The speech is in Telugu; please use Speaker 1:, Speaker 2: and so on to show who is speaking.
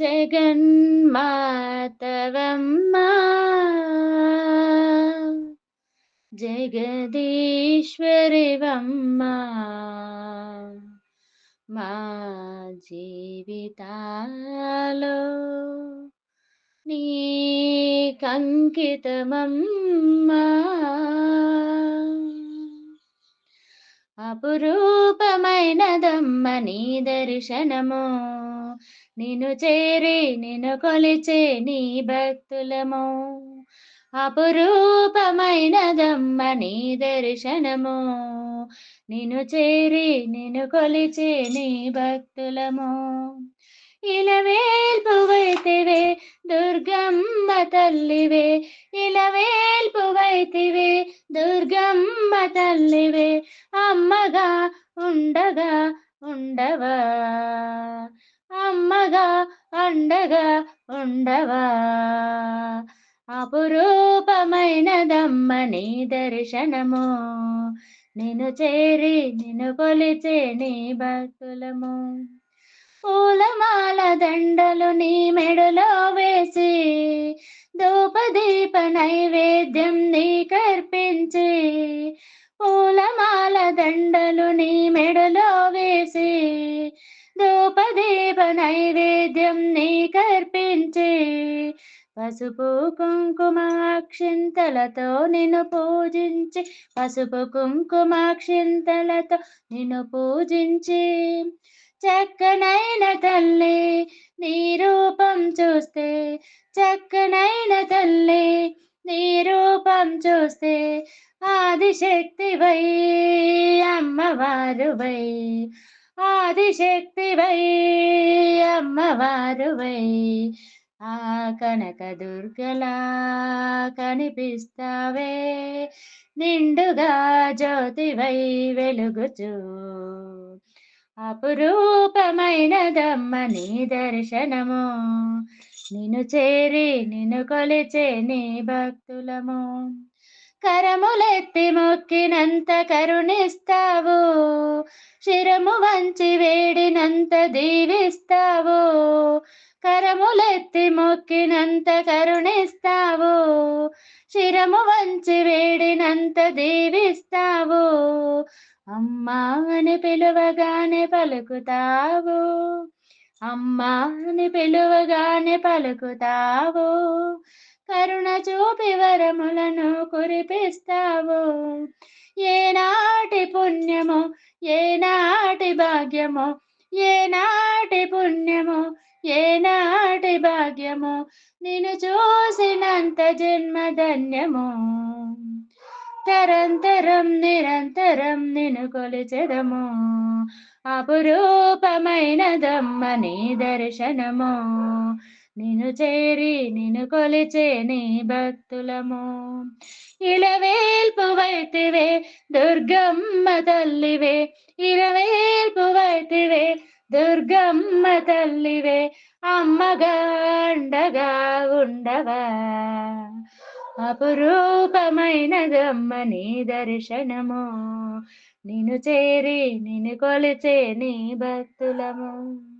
Speaker 1: జగన్మాతవమ్మా జగదీశ్వరివమ్మా. మా జీవితాలో నీ కంకితమమ్మా. అపురూపమైనదమ్మ నీ దర్శనము. నిన్ను చేరి నిన్ను కొలిచే నీ భక్తులము. అపురూపమైనదమ్మ నీ దర్శనము. నిన్ను చేరి నిన్ను కొలిచే నీ భక్తులము. ఇలవేల్పువైతివే దుర్గమ్మ తల్లివే. ఇలవేల్పువైతివే దుర్గమ్మ తల్లివే. అమ్మగా ఉండగా ఉండవా. అమ్మగా అండగా ఉండవా? అపురూపమైనదమ్మ నీ దర్శనము. నిన్ను చేరి నిన్ను కొలిచే నీ భక్తులము. పూలమాల దండలు నీ మెడలో వేసి ధూపదీప నైవేద్యం నీ కర్పించి పూలమాల పూజించే పసుపు కుంకుమాక్షింతలతో నిన్ను పూజించి పసుపు కుంకుమాక్షింతలతో నిన్ను పూజించి చక్కనైన తల్లి నీ రూపం చూస్తే చక్కనైన తల్లి నీ రూపం చూస్తే ఆదిశక్తివై అమ్మవారువై ఆదిశక్తివై అమ్మవారువై. ఆ కనక దుర్గలా కనిపిస్తావే. నిండుగా జ్యోతివై వెలుగుచూ. అపురూపమైనదమ్మ నీ దర్శనము. నిన్ను చేరి నిన్ను కొలిచే నీ భక్తులము. కరములెత్తి మొక్కినంత కరుణిస్తావు. శిరము వంచి వేడినంత దీవిస్తావు కరములెత్తి మొక్కినంత కరుణిస్తావు. శిరము వంచి వేడినంత దీవిస్తావు. అమ్మా అని పిలువగానే పలుకుతావు. అమ్మా అని పిలువగానే పలుకుతావు. కరుణ చూపి వరములను కురిపిస్తావు. ఏనాటి పుణ్యమో ఏనాటి భాగ్యమో ఏనాటి పుణ్యము ఏనాటి భాగ్యము నిన్ను చూసినంత జన్మ ధన్యమో తరంతరం నిరంతరం నిన్ను కొలిచెదము అపురూపమైనదమ్మ నీ దర్శనము. నిను చేరి నిను కొలిచే నీ భక్తులము. ఇలవేల్పువైతివే దుర్గమ్మ తల్లివే. ఇలవేల్పువైతివే దుర్గమ్మ తల్లివే. అమ్మగా అండగా ఉండవా? అపురూపమైనదమ్మ నీ దర్శనము. నిన్ను చేరి నిన్ను కొలిచే నీ భక్తులము.